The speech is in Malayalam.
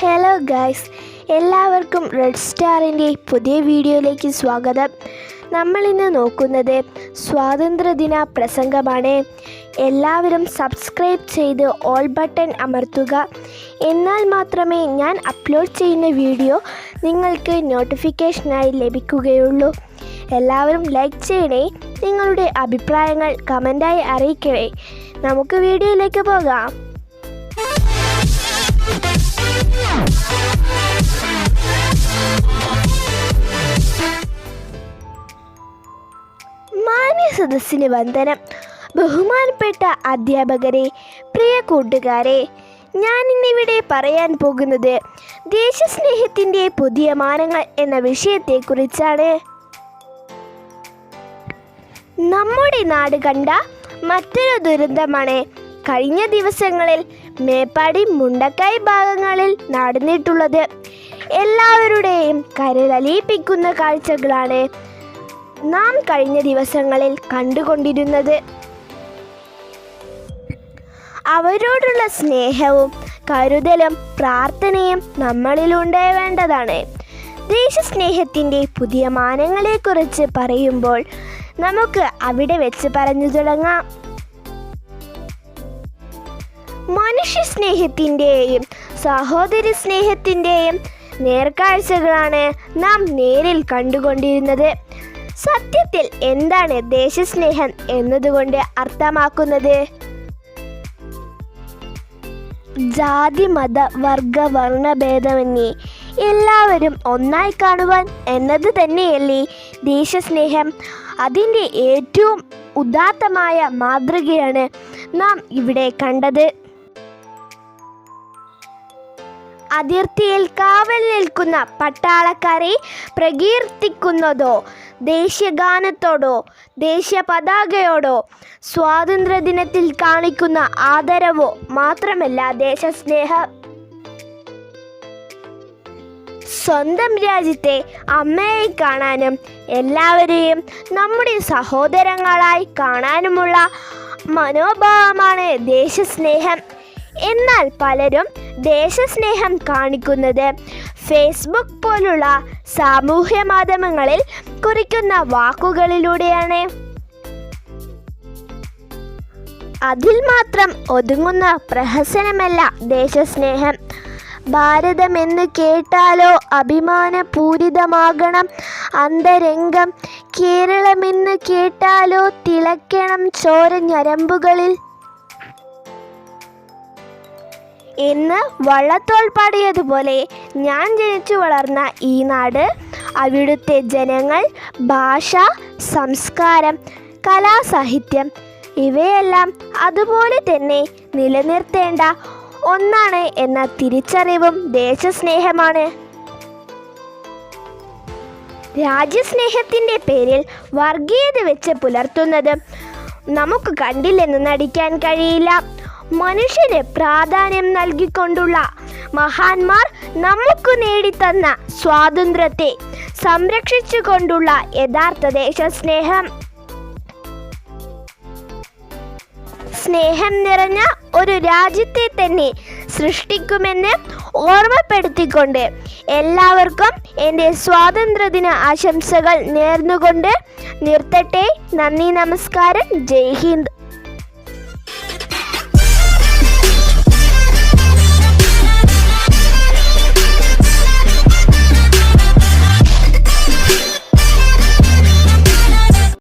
ഹലോ ഗൈസ് എല്ലാവർക്കും റെഡ് സ്റ്റാറിന്റെ പുതിയ വീഡിയോയിലേക്ക് സ്വാഗതം. നമ്മളിന്ന് നോക്കുന്നത് സ്വാതന്ത്ര്യദിന പ്രസംഗമാണ്. എല്ലാവരും സബ്സ്ക്രൈബ് ചെയ്ത് ഓൾ ബട്ടൺ അമർത്തുക. എന്നാൽ മാത്രമേ ഞാൻ അപ്ലോഡ് ചെയ്യുന്ന വീഡിയോ നിങ്ങൾക്ക് നോട്ടിഫിക്കേഷനായി ലഭിക്കുകയുള്ളൂ. എല്ലാവരും ലൈക്ക് ചെയ്യണേ. നിങ്ങളുടെ അഭിപ്രായങ്ങൾ കമന്റായി അറിയിക്കണേ. നമുക്ക് വീഡിയോയിലേക്ക് പോകാം. സദസ്സിന് വന്ദനം. ബഹുമാനപ്പെട്ട അധ്യാപകരെ പ്രിയ കൂട്ടുകാരെ ഞാൻ ഇന്നിവിടെ പറയാൻ പോകുന്നത് ദേശസ്നേഹത്തിന്റെ പുതിയ മാനങ്ങൾ എന്ന വിഷയത്തെക്കുറിച്ചാണ്. നമ്മുടെ നാട് കണ്ട മറ്റൊരു ദുരന്തമാണ്. കഴിഞ്ഞ ദിവസങ്ങളിൽ മേപ്പാടി മുണ്ടക്കായ് ഭാഗങ്ങളിൽ നടന്നിട്ടുള്ളത്. എല്ലാവരുടെയും കരളലിയിപ്പിക്കുന്ന കാഴ്ചകളാണ് നാം കഴിഞ്ഞ ദിവസങ്ങളിൽ കണ്ടുകൊണ്ടിരുന്നത്. അവരോടുള്ള സ്നേഹവും കരുതലും പ്രാർത്ഥനയും നമ്മളിലുണ്ടാവേണ്ടതാണ് ദേശസ്നേഹത്തിന്റെ പുതിയ മാനങ്ങളെക്കുറിച്ച് പറയുമ്പോൾ നമുക്ക് അവിടെ വെച്ച് പറഞ്ഞു തുടങ്ങാം. മനുഷ്യ സ്നേഹത്തിന്റെയും സഹോദര സ്നേഹത്തിന്റെയും നേർക്കാഴ്ചകളാണ് നാം നേരിൽ കണ്ടുകൊണ്ടിരുന്നത്. സത്യത്തിൽ എന്താണ് ദേശസ്നേഹം എന്നതുകൊണ്ട് അർത്ഥമാക്കുന്നത്? ജാതി മത വർഗ വർണഭേദമന്യേ എല്ലാവരും ഒന്നായി കാണുവാൻ എന്നത് തന്നെയല്ലേ ദേശസ്നേഹം. അതിന്റെ ഏറ്റവും ഉദാത്തമായ മാതൃകയാണ് നാം ഇവിടെ കണ്ടത്. അതിർത്തിയിൽ കാവൽ നിൽക്കുന്ന പട്ടാളക്കാരെ പ്രകീർത്തിക്കുന്നതോ ദേശീയഗാനത്തോടോ ദേശീയ പതാകയോടോ സ്വാതന്ത്ര്യദിനത്തിൽ കാണിക്കുന്ന ആദരവോ മാത്രമല്ല ദേശസ്നേഹം സ്വന്തം രാജ്യത്തെ അമ്മയെ കാണാനും എല്ലാവരെയും നമ്മുടെ സഹോദരങ്ങളായി കാണാനുമുള്ള മനോഭാവമാണ് ദേശസ്നേഹം. എന്നാൽ പലരും ദേശസ്നേഹം കാണിക്കുന്നത് ഫേസ്ബുക്ക് പോലുള്ള സാമൂഹ്യ മാധ്യമങ്ങളിൽ കുറിക്കുന്ന വാക്കുകളിലൂടെയാണ്. അതിൽ മാത്രം ഒതുങ്ങുന്ന പ്രഹസനമല്ല ദേശസ്നേഹം. ഭാരതമെന്ന് കേട്ടാലോ അഭിമാനപൂരിതമാകണം. അന്തരംഗം കേരളമെന്ന് കേട്ടാലോ തിളക്കണം ചോര ഞരമ്പുകളിൽ. എന്ന് വള്ളത്തോൾ പാടിയതുപോലെ ഞാൻ ജനിച്ചു വളർന്ന ഈ നാട് അവിടുത്തെ ജനങ്ങൾ ഭാഷ സംസ്കാരം കലാസാഹിത്യം ഇവയെല്ലാം അതുപോലെ തന്നെ നിലനിർത്തേണ്ട ഒന്നാണ് എന്ന തിരിച്ചറിവും ദേശസ്നേഹമാണ്. രാജ്യസ്നേഹത്തിന്റെ പേരിൽ വർഗീയത വെച്ച് പുലർത്തുന്നത് നമുക്ക് കണ്ടില്ലെന്ന് നടിക്കാൻ കഴിയില്ല. മനുഷ്യന് പ്രാധാന്യം നൽകിക്കൊണ്ടുള്ള മഹാന്മാർ നമുക്ക് നേടിത്തന്ന സ്വാതന്ത്ര്യത്തെ സംരക്ഷിച്ചുകൊണ്ടുള്ള യഥാർത്ഥ ദേശസ്നേഹം. സ്നേഹം നിറഞ്ഞ ഒരു രാജ്യത്തെ തന്നെ സൃഷ്ടിക്കുമെന്ന് ഓർമ്മപ്പെടുത്തിക്കൊണ്ട് എല്ലാവർക്കും എന്റെ സ്വാതന്ത്ര്യദിന ആശംസകൾ നേർന്നുകൊണ്ട് നിർത്തട്ടെ. നന്ദി നമസ്കാരം. ജയ് ഹിന്ദ്.